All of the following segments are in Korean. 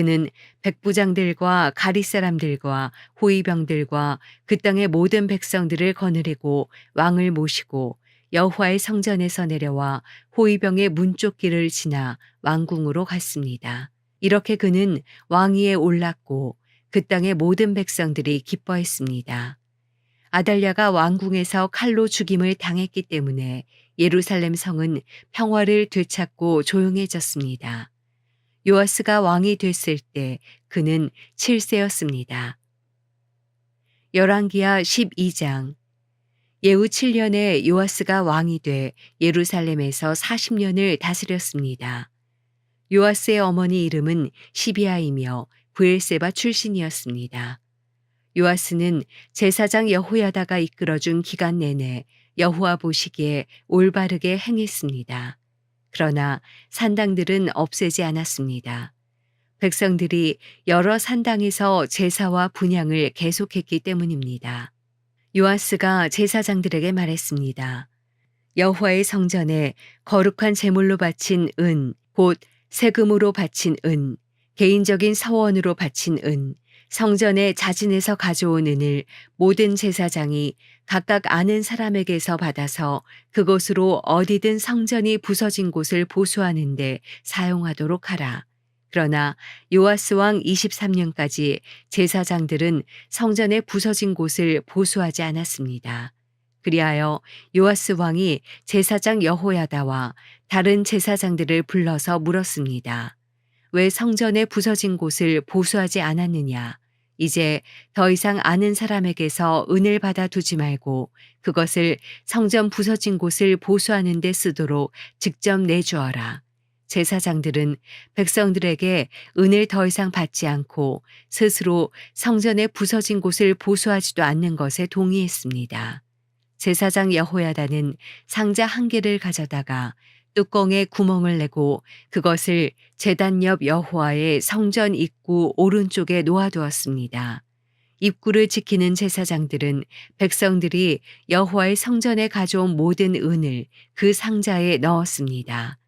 그는 백부장들과 가리 사람들과 호위병들과 그 땅의 모든 백성들을 거느리고 왕을 모시고 여호와의 성전에서 내려와 호위병의 문쪽 길을 지나 왕궁으로 갔습니다. 이렇게 그는 왕위에 올랐고 그 땅의 모든 백성들이 기뻐했습니다. 아달랴가 왕궁에서 칼로 죽임을 당했기 때문에 예루살렘 성은 평화를 되찾고 조용해졌습니다. 요아스가 왕이 됐을 때 그는 7세였습니다. 열왕기하 12장 예후 7년에 요아스가 왕이 돼 예루살렘에서 40년을 다스렸습니다. 요아스의 어머니 이름은 시비아이며 부엘세바 출신이었습니다. 요아스는 제사장 여호야다가 이끌어준 기간 내내 여호와 보시기에 올바르게 행했습니다. 그러나 산당들은 없애지 않았습니다. 백성들이 여러 산당에서 제사와 분양을 계속했기 때문입니다. 요아스가 제사장들에게 말했습니다. 여호와의 성전에 거룩한 제물로 바친 은, 곧 세금으로 바친 은, 개인적인 서원으로 바친 은, 성전에 자진해서 가져온 은을 모든 제사장이 각각 아는 사람에게서 받아서 그곳으로 어디든 성전이 부서진 곳을 보수하는데 사용하도록 하라. 그러나 요아스 왕 23년까지 제사장들은 성전의 부서진 곳을 보수하지 않았습니다. 그리하여 요아스 왕이 제사장 여호야다와 다른 제사장들을 불러서 물었습니다. 왜 성전의 부서진 곳을 보수하지 않았느냐? 이제 더 이상 아는 사람에게서 은을 받아 두지 말고 그것을 성전 부서진 곳을 보수하는 데 쓰도록 직접 내주어라. 제사장들은 백성들에게 은을 더 이상 받지 않고 스스로 성전의 부서진 곳을 보수하지도 않는 것에 동의했습니다. 제사장 여호야다는 상자 한 개를 가져다가 뚜껑에 구멍을 내고 그것을 제단 옆 여호와의 성전 입구 오른쪽에 놓아두었습니다. 입구를 지키는 제사장들은 백성들이 여호와의 성전에 가져온 모든 은을 그 상자에 넣었습니다.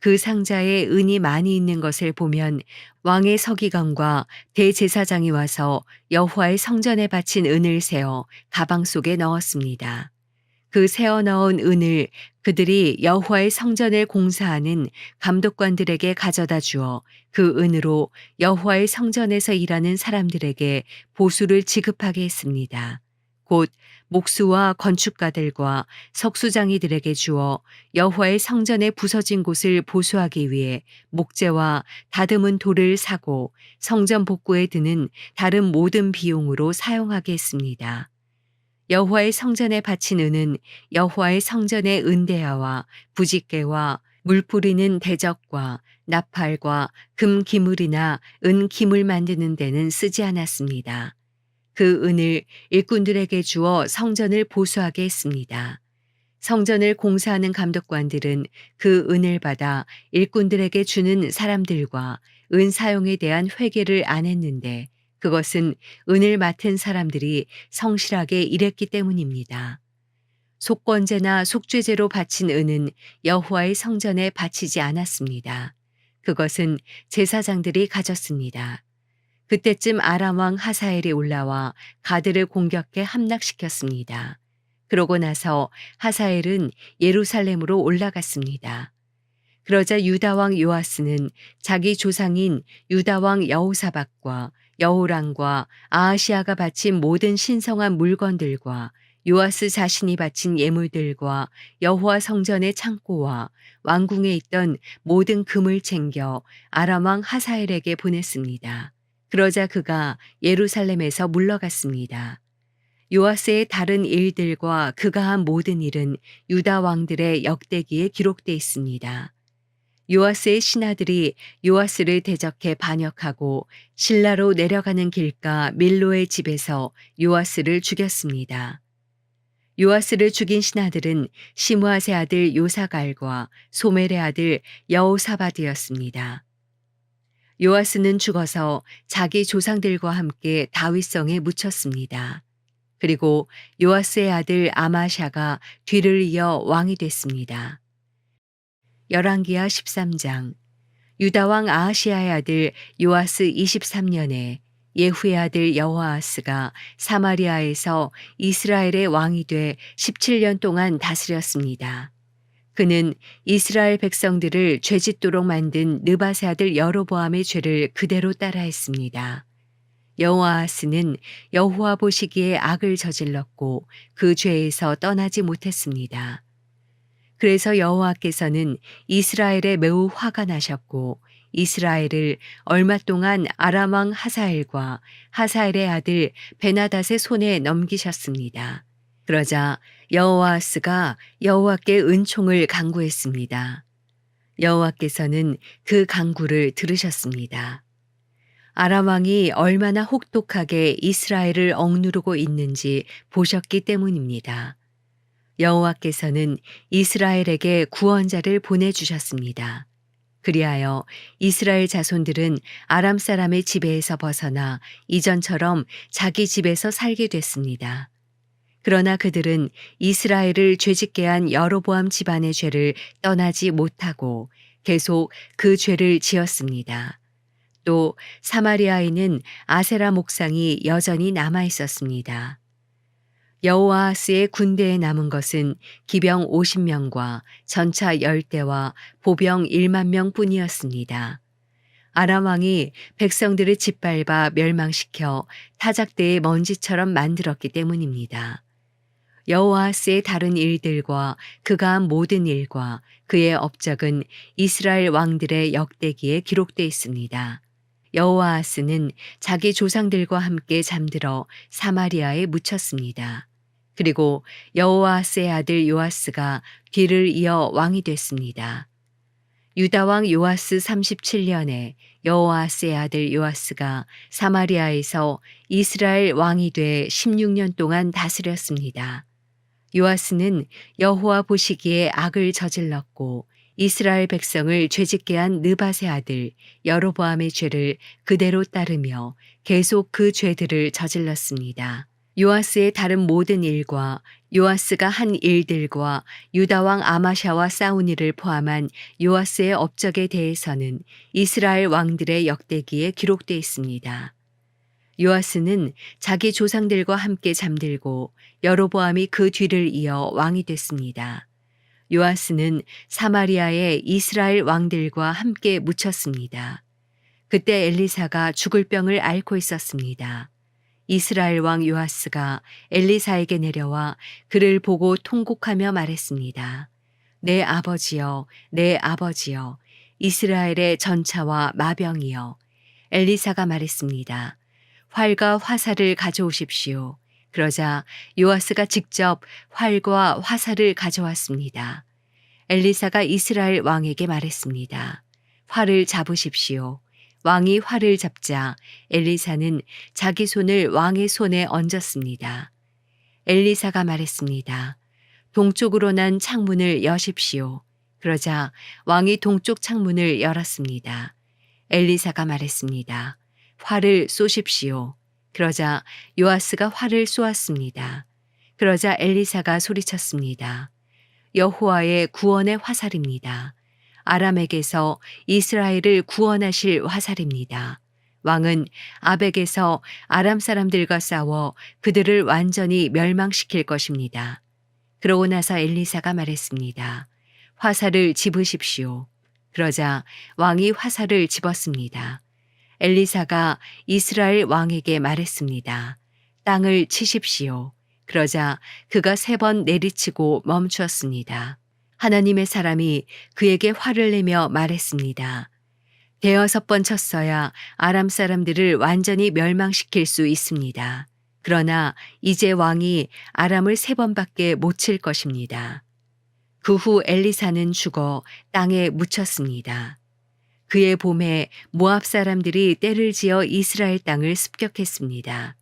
그 상자에 은이 많이 있는 것을 보면 왕의 서기관과 대제사장이 와서 여호와의 성전에 바친 은을 세어 가방 속에 넣었습니다. 그 세어 넣은 은을 그들이 여호와의 성전을 공사하는 감독관들에게 가져다 주어 그 은으로 여호와의 성전에서 일하는 사람들에게 보수를 지급하게 했습니다. 곧 목수와 건축가들과 석수장이들에게 주어 여호와의 성전의 부서진 곳을 보수하기 위해 목재와 다듬은 돌을 사고 성전 복구에 드는 다른 모든 비용으로 사용하게 했습니다. 여호와의 성전에 바친 은은 여호와의 성전의 은대야와 부직개와 물 뿌리는 대적과 나팔과 금 기물이나 은 기물 만드는 데는 쓰지 않았습니다. 그 은을 일꾼들에게 주어 성전을 보수하게 했습니다. 성전을 공사하는 감독관들은 그 은을 받아 일꾼들에게 주는 사람들과 은 사용에 대한 회개를 안 했는데 그것은 은을 맡은 사람들이 성실하게 일했기 때문입니다. 속건제나 속죄제로 바친 은은 여호와의 성전에 바치지 않았습니다. 그것은 제사장들이 가졌습니다. 그때쯤 아람 왕 하사엘이 올라와 가드를 공격해 함락시켰습니다. 그러고 나서 하사엘은 예루살렘으로 올라갔습니다. 그러자 유다 왕 요아스는 자기 조상인 유다 왕 여호사박과 여호랑과 아하시아가 바친 모든 신성한 물건들과 요아스 자신이 바친 예물들과 여호와 성전의 창고와 왕궁에 있던 모든 금을 챙겨 아람 왕 하사엘에게 보냈습니다. 그러자 그가 예루살렘에서 물러갔습니다. 요아스의 다른 일들과 그가 한 모든 일은 유다 왕들의 역대기에 기록돼 있습니다. 요아스의 신하들이 요아스를 대적해 반역하고 신라로 내려가는 길가 밀로의 집에서 요아스를 죽였습니다. 요아스를 죽인 신하들은 시므아세 아들 요사갈과 소멜의 아들 여호사바드였습니다. 요아스는 죽어서 자기 조상들과 함께 다윗성에 묻혔습니다. 그리고 요아스의 아들 아마샤가 뒤를 이어 왕이 됐습니다. 열왕기하 13장 유다 왕 아하시아의 아들 요아스 23년에 예후의 아들 여호아스가 사마리아에서 이스라엘의 왕이 돼 17년 동안 다스렸습니다. 그는 이스라엘 백성들을 죄짓도록 만든 느바세 아들 여로보암의 죄를 그대로 따라했습니다. 여호아스는 여호와 보시기에 악을 저질렀고 그 죄에서 떠나지 못했습니다. 그래서 여호와께서는 이스라엘에 매우 화가 나셨고 이스라엘을 얼마 동안 아람 왕 하사엘과 하사엘의 아들 베나닷의 손에 넘기셨습니다. 그러자 여호와스가 여호와께 은총을 강구했습니다. 여호와께서는 그 강구를 들으셨습니다. 아람 왕이 얼마나 혹독하게 이스라엘을 억누르고 있는지 보셨기 때문입니다. 여호와께서는 이스라엘에게 구원자를 보내주셨습니다. 그리하여 이스라엘 자손들은 아람 사람의 지배에서 벗어나 이전처럼 자기 집에서 살게 됐습니다. 그러나 그들은 이스라엘을 죄짓게 한 여로보암 집안의 죄를 떠나지 못하고 계속 그 죄를 지었습니다. 또 사마리아에는 아세라 목상이 여전히 남아 있었습니다. 여호아스의 군대에 남은 것은 기병 50명과 전차 10대와 보병 1만 명뿐이었습니다. 아람 왕이 백성들을 짓밟아 멸망시켜 타작대의 먼지처럼 만들었기 때문입니다. 여호아스의 다른 일들과 그가 한 모든 일과 그의 업적은 이스라엘 왕들의 역대기에 기록돼 있습니다. 여호아스는 자기 조상들과 함께 잠들어 사마리아에 묻혔습니다. 그리고 여호아스의 아들 요아스가 뒤를 이어 왕이 됐습니다. 유다 왕 요아스 37년에 여호아스의 아들 요아스가 사마리아에서 이스라엘 왕이 돼 16년 동안 다스렸습니다. 요아스는 여호와 보시기에 악을 저질렀고 이스라엘 백성을 죄짓게 한 느바세 아들 여로보암의 죄를 그대로 따르며 계속 그 죄들을 저질렀습니다. 요아스의 다른 모든 일과 요아스가 한 일들과 유다 왕 아마샤와 싸운 일을 포함한 요아스의 업적에 대해서는 이스라엘 왕들의 역대기에 기록되어 있습니다. 요아스는 자기 조상들과 함께 잠들고 여로보암이 그 뒤를 이어 왕이 됐습니다. 요아스는 사마리아의 이스라엘 왕들과 함께 묻혔습니다. 그때 엘리사가 죽을 병을 앓고 있었습니다. 이스라엘 왕 요아스가 엘리사에게 내려와 그를 보고 통곡하며 말했습니다. 내 아버지여, 내 아버지여, 이스라엘의 전차와 마병이여. 엘리사가 말했습니다. 활과 화살을 가져오십시오. 그러자 요아스가 직접 활과 화살을 가져왔습니다. 엘리사가 이스라엘 왕에게 말했습니다. 활을 잡으십시오. 왕이 활을 잡자 엘리사는 자기 손을 왕의 손에 얹었습니다. 엘리사가 말했습니다. 동쪽으로 난 창문을 여십시오. 그러자 왕이 동쪽 창문을 열었습니다. 엘리사가 말했습니다. 활을 쏘십시오. 그러자 요아스가 활을 쏘았습니다. 그러자 엘리사가 소리쳤습니다. 여호와의 구원의 화살입니다. 아람에게서 이스라엘을 구원하실 화살입니다. 왕은 아벡에서 아람 사람들과 싸워 그들을 완전히 멸망시킬 것입니다. 그러고 나서 엘리사가 말했습니다. 화살을 집으십시오. 그러자 왕이 화살을 집었습니다. 엘리사가 이스라엘 왕에게 말했습니다. 땅을 치십시오. 그러자 그가 세 번 내리치고 멈추었습니다. 하나님의 사람이 그에게 화를 내며 말했습니다. 대여섯 번 쳤어야 아람 사람들을 완전히 멸망시킬 수 있습니다. 그러나 이제 왕이 아람을 세 번밖에 못 칠 것입니다. 그 후 엘리사는 죽어 땅에 묻혔습니다. 그의 봄에 모압 사람들이 때를 지어 이스라엘 땅을 습격했습니다.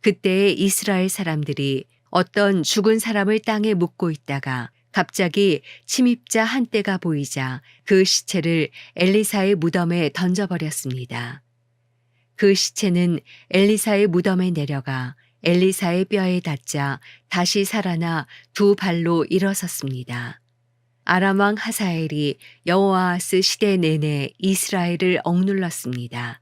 그때에 이스라엘 사람들이 어떤 죽은 사람을 땅에 묻고 있다가 갑자기 침입자 한 떼가 보이자 그 시체를 엘리사의 무덤에 던져버렸습니다. 그 시체는 엘리사의 무덤에 내려가 엘리사의 뼈에 닿자 다시 살아나 두 발로 일어섰습니다. 아람 왕 하사엘이 여호아하스 시대 내내 이스라엘을 억눌렀습니다.